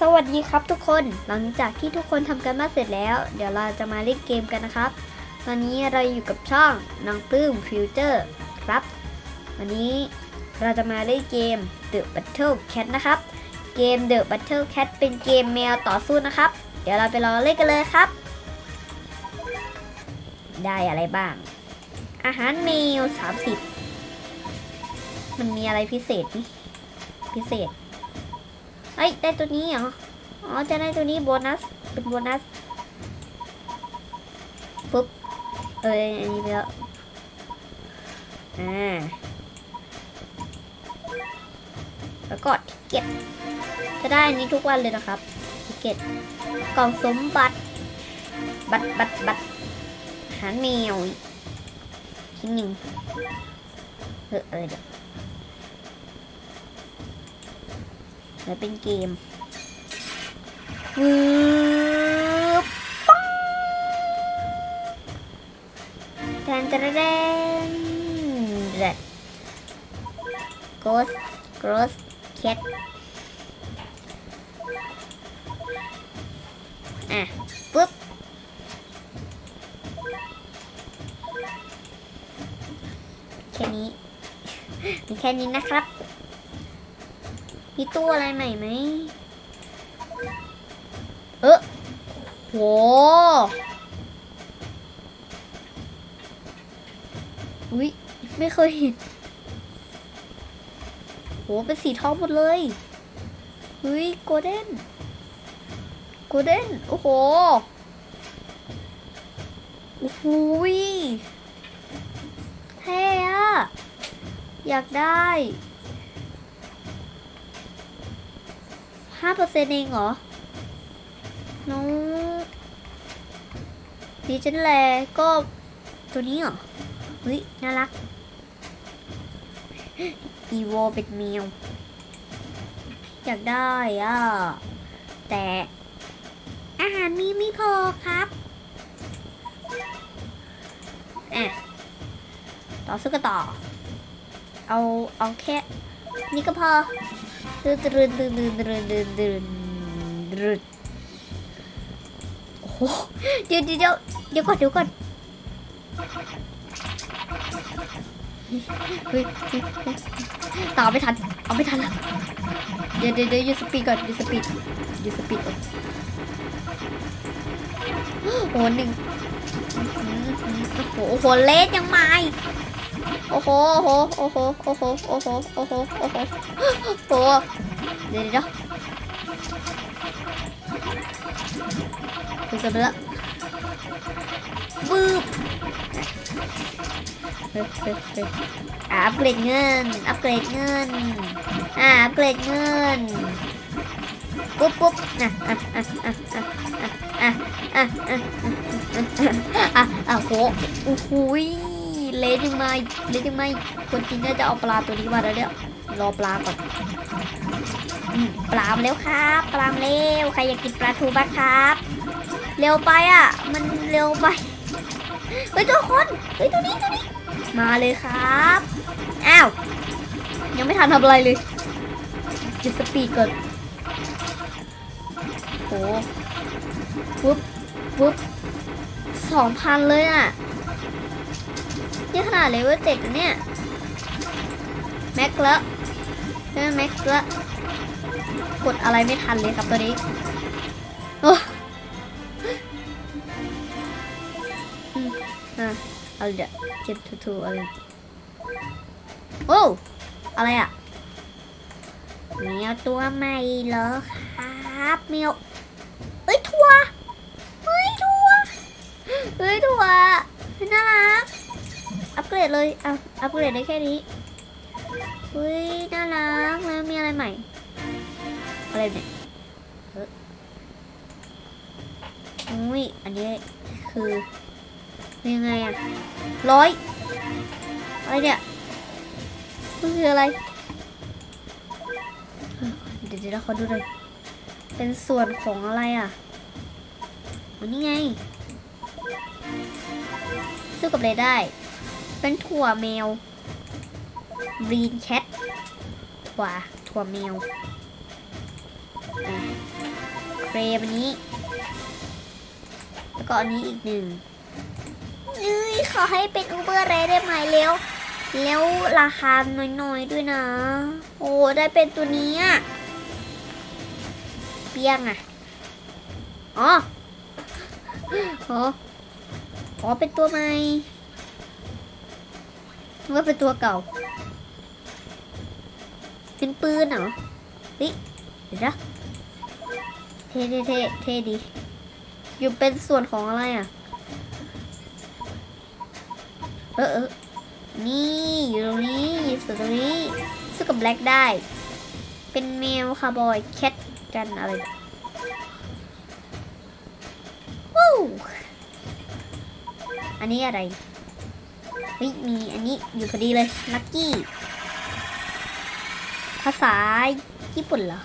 สวัสดีครับทุกคนหลังจากที่ทุกคนทำกันบ้านเสร็จแล้ว เดี๋ยวเราจะมาเล่นเกมกันนะครับ ตอนนี้เราอยู่กับช่องน้องปื้มฟิวเจอร์ครับ วันนี้เราจะมาเล่นเกม The Battle Cat นะครับ เกม The Battle Cat เป็นเกมแมวต่อสู้นะครับ เดี๋ยวเราไปรอเล่นกันเลยครับ ได้อะไรบ้าง อาหารแมว30 มันมีอะไรพิเศษไหมพิเศษ เอ้ย ได้ตัวนี้เหรอ อ๋อ จะได้ตัวนี้โบนัส เป็นโบนัส ปุ๊บ เอ้ย อันนี้ไปแล้วอ่า แล้วก็ทิเก็ต จะได้อันนี้ทุกวันเลยนะครับ ทิเก็ต กล่องสมบัติ บัตรบัตรบัตรหารแมวชิ้นหนึ่งเออเออเดี๋ยว แล้วเป็นเกมวืบปังแทนตะเดนเด็ด ghost ghost cat อะปุ๊บแค่นี้มีแค่นี้นะครับ มีตู้อะไรใหม่ไหม เออโห อุ้ยไม่เคยเห็น โห เป็นสีทองหมดเลยอุ้ยโกลเด้น โกลเด้น โอ้โห โอ้โหเท่อะอยากได้ ห้าเปอร์เซ็นต์เองเหรอ น้องดิฉันแลก็ตัวนี้เหรอเฮ้ยน่ารัก อีโวเป็นแมวอยากได้อะ แต่อาหารมีไม่พอครับอะต่อสู้กันต่อ เอา เอาแค่ นี่ก็พอ โอ้โหเดี๋ยวเดี๋ยวเดี๋ยวก่อนเดี๋ยวก่อนเฮ้ยเฮ้ยเฮ้ยตามไม่ทันเอาไม่ทันละเดี๋ยวเดี๋ยวเดี๋ยวยูสปีดก่อนยูสปีดยูสปีดก่อนโอ้โหหนึ่งโอ้โหเลสยังมาอีก โอ้โหโอ้โห โอ้โห โอ้โห โอ้โห โอ้โห โอ้โห โอ้โหเดี๋ยวเดี๋ยวคุยกันไปล้วบึ้บเฮ้ยเฮ้ยเฮ้ยอะอัปเกรดเงิน อัปเกรดเงิน อะอัปเกรดเงิน ปุ๊บปุ๊บอะอะอะอะอะอะอะอะอะอะอะโหโอ้โห เลนยังไงเลนยังไงคนจริงน่าจะเอาปลาตัวนี้มาแล้วเนี่ยรอปลาก่อนปลามาแล้วครับ ปลามาแล้วใครอยากกินปลาทูบ้างครับ เร็วไปอะ มันเร็วไปเฮ้ยตัวคนเฮ้ยตัวนี้ตัวนี้ มาเลยครับอ้าวยังไม่ทันทำอะไรเลยจิตสปีดก่อนโหปุ๊บปุ๊บสองพันเลยอะ นี่ขนาดเลเวลเจ็ดเนี่ย แม็กละใช่ไหมแม็กละกดอะไรไม่ทันเลยครับตัวนี้โอ้อืมอะเอาเดี๋ยวเจ็บทูๆอะไรโอ้อะไรอะแมวตัวใหม่เหรอครับแมวเอ้ยทัวร์เฮ้ยทัวร์เฮ้ยทัวร์น่ารัก อัปเกรดเลยอะอัปเกรดได้แค่นี้เฮ้ยน่ารักแล้วมีอะไรใหม่ อะไรเนี่ยเฮ้ยอุ้ยอันนี้คือยังไงอะร้อยอะไรเนี่ยมันคืออะไรเฮ้ยเดี๋ยวเดี๋ยวขอดูหน่อยเป็นส่วนของอะไรอะอันนี้ไงสู้กับเลยได้ เป็นถั่วแมวรีนแคทถั่วถั่วแมวอะรมอันนี้ แล้วก็อันนี้อีกหนึ่งเอ้ยขอให้เป็นอูเบอร์เรได้ไหมเร็วแล้วราคาน้อยๆด้วยนะ โอ้ได้เป็นตัวนี้อะเปี้ยงอะอ๋อ อ๋ออ๋อเป็นตัวใหม่ นึกว่าเป็นตัวเก่าเป็นปืนเหรอเฮ้ยเดี๋ยวนะเท่เท่เท่เท่ดีอยู่เป็นส่วนของอะไรอะ เออเออนี่อยู่ตรงนี้อยู่ส่วนตรงนี้สู้กับแบล็กได้ เป็นแมวคาร์บอยแคทกันอะไรวู้อันนี้อะไร เฮ้ยมีอันนี้อยู่พอดีเลยลักกี้ ภาษาญี่ปุ่นเหรอ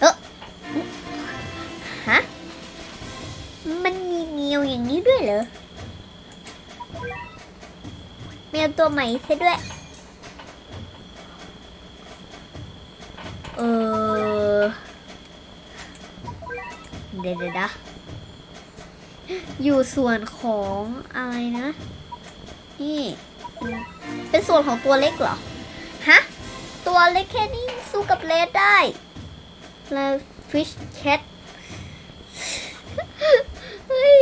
เออฮะ มันมีเงียวอย่างนี้ด้วยเหรอแมวตัวใหม่ใช่ด้วย เออ เดี๋ยวเดี๋ยวนะอยู่ส่วนของอะไรนะี่ เป็นส่วนของตัวเล็กเหรอ ฮะ ตัวเล็กแค่นี้สู้กับเลดได้ แล้ว fish cat เฮ้ย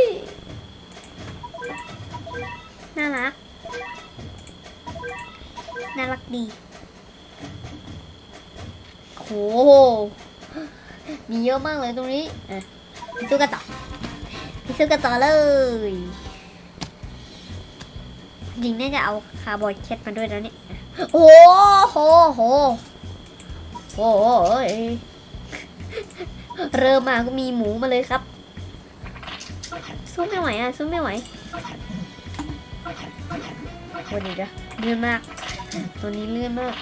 น่ารัก น่ารักดี โห มีเยอะมากเลยตรงนี้อะไปสู้กันต่อไปสู้กันต่อเลย จริงน่าจะเอาคาร์บอยแคทมาด้วยนะเนี่ย โอ้โหโหโอ้ยเริ่มมาก็มีหมูมาเลยครับ สู้ไม่ไหวอะสู้ไม่ไหววันนี้นะเลื่อนมาก ตัวนี้เลื่อนมาก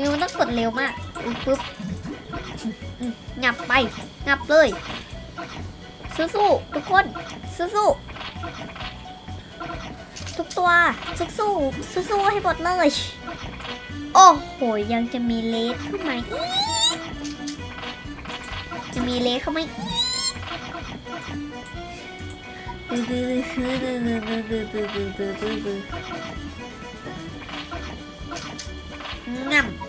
คือมันต้องกดเร็วมากอุ๊ยปุ๊บอืมงับไปงับเลยสู้ๆทุกคนสู้ๆทุกตัวสู้ๆสู้ๆให้หมดเลย โอ้โหยังจะมีเลสเข้ามาจะมีเลสเข้ามาง่ำ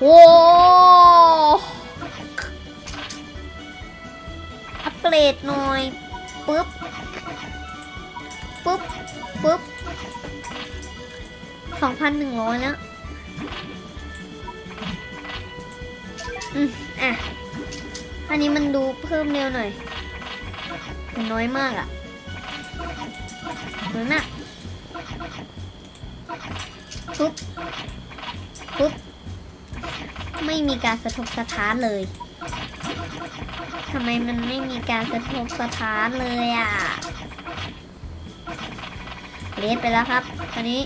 โหอัปเกรดหน่อยปึ๊บปึ๊บปึ๊บสองพันหนึ่งร้อยแล้วอืมอะ อันนี้มันดูเพิ่มเร็วหน่อยมันน้อยมากอะ่ะหรือน่ะปุ๊บปุ๊บ ไม่มีการสะทกสะท้านเลยทำไมมันไม่มีการสะทกสะท้านเลยอะ่ะเลสไปแล้วครับตอนนี้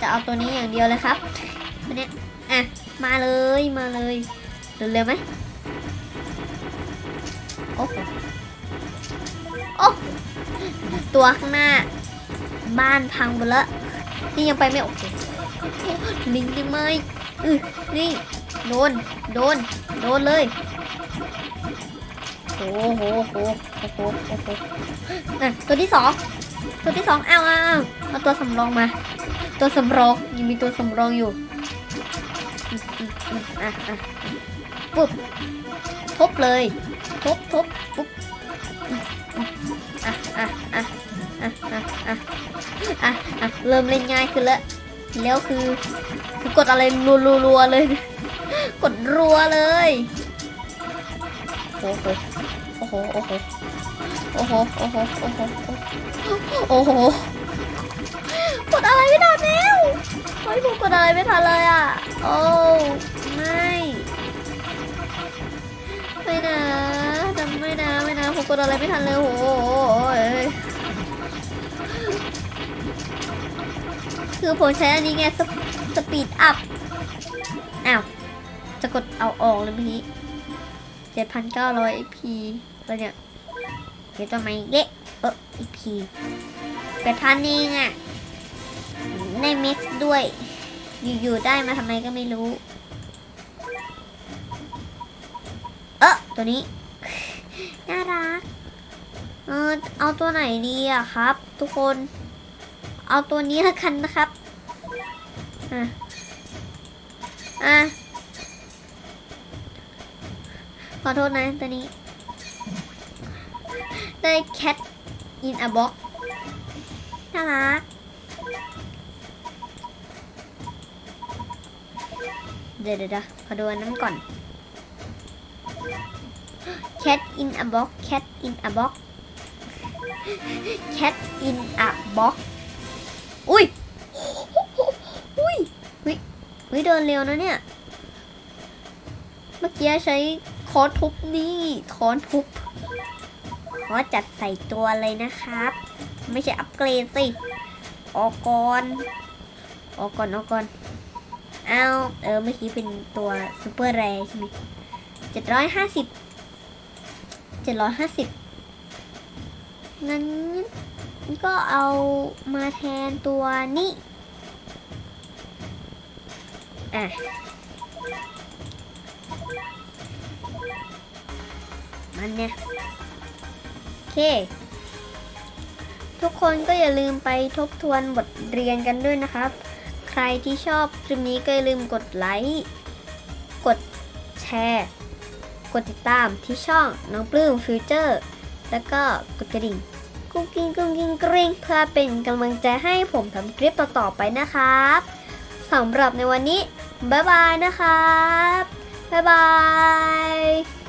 จะเอาตัวนี้อย่างเดียวเลยครับตัวนี้อะมาเลยมาเลยเร็วเร็วไหมโอ้โหโอ้ตัวข้างหน้า บ้านพังหมดแล้วนี่ยังไปไม่โอเคลิงได้ไหม อืนี่ โดน โดน โดนเลย โหโหโหโหโหโหอะตัวที่สอง ตัวที่สองเอาเอาเอาตัวสำรองมา ตัวสำรองยังมีตัวสำรองอยู่ปุ๊บ ทบเลย ทบทบปุ๊บอะอะอะอะอะอะเริ่มเล่นง่ายขึ้นแล้ว แล้วคือคือกดอะไรรัวๆเลย กดรัวเลยโอ้โหโอ้โหโอ้โหโอ้โหโอ้โหโอ้โหโอ้โหกดอะไรไม่ทันแล้วเฮ้ยผมกดอะไรไม่ทันเลยอะโอ้ไม่ไม่นะจำไม่นะไม่นะผมกดอะไรไม่ทันเลยโอ้โห คือผมใช้อันนี้ไงสสปีดอัพ อ้าว จะกดเอาออกเลยเมื่อกี้เจ็ดพันเก้าร้อย XP แล้วเนี่ยเดี๋ยวต้นไม้เละเอออีกทีกระทันเองอะในเม็กซ์ด้วย อยู่ๆได้มาทำไมก็ไม่รู้ เออตัวนี้ น่ารัก เออเอาตัวไหนดีอะครับ ทุกคน เอาตัวนี้ละกันนะครับ อะ อะ ขอโทษนะตัวนี้ ได้ cat in a box น่ารักเดี๋ยวเดี๋ยวเดี๋ยวขอดูอันนั้นก่อน cat in a box cat in a box cat in a box อุ้ยอุ้ยอุ้ยอุ้ยเดินเร็วนะเนี่ย เมื่อกี้ใช้คอนทุบนี่ค้อนทุบขอจัดใส่ตัวเลยนะครับ ไม่ใช่อัปเกรดสิออกก่อนออกก่อนออกก่อนเอาเออเมื่อกี้เป็นตัวซูเปอร์แรใช่ไหมเจ็ดร้อยห้าสิบเจ็ดร้อยห้าสิบงั้น ก็เอามาแทนตัวนี้ อะ มันเนี่ย โอเค ทุกคนก็อย่าลืมไปทบทวนบทเรียนกันด้วยนะครับ ใครที่ชอบคลิปนี้ก็อย่าลืมกดไลค์ กดแชร์ กดติดตามที่ช่องน้องปลื้มฟิวเจอร์ แล้วก็กดกระดิ่ง กุ้งกิ้งกุ้งกิ้งกริ๊งเพื่อเป็นกำลังใจให้ผมทำคลิปต่อๆไปนะครับสำหรับในวันนี้บ๊ายบายนะครับบ๊ายบาย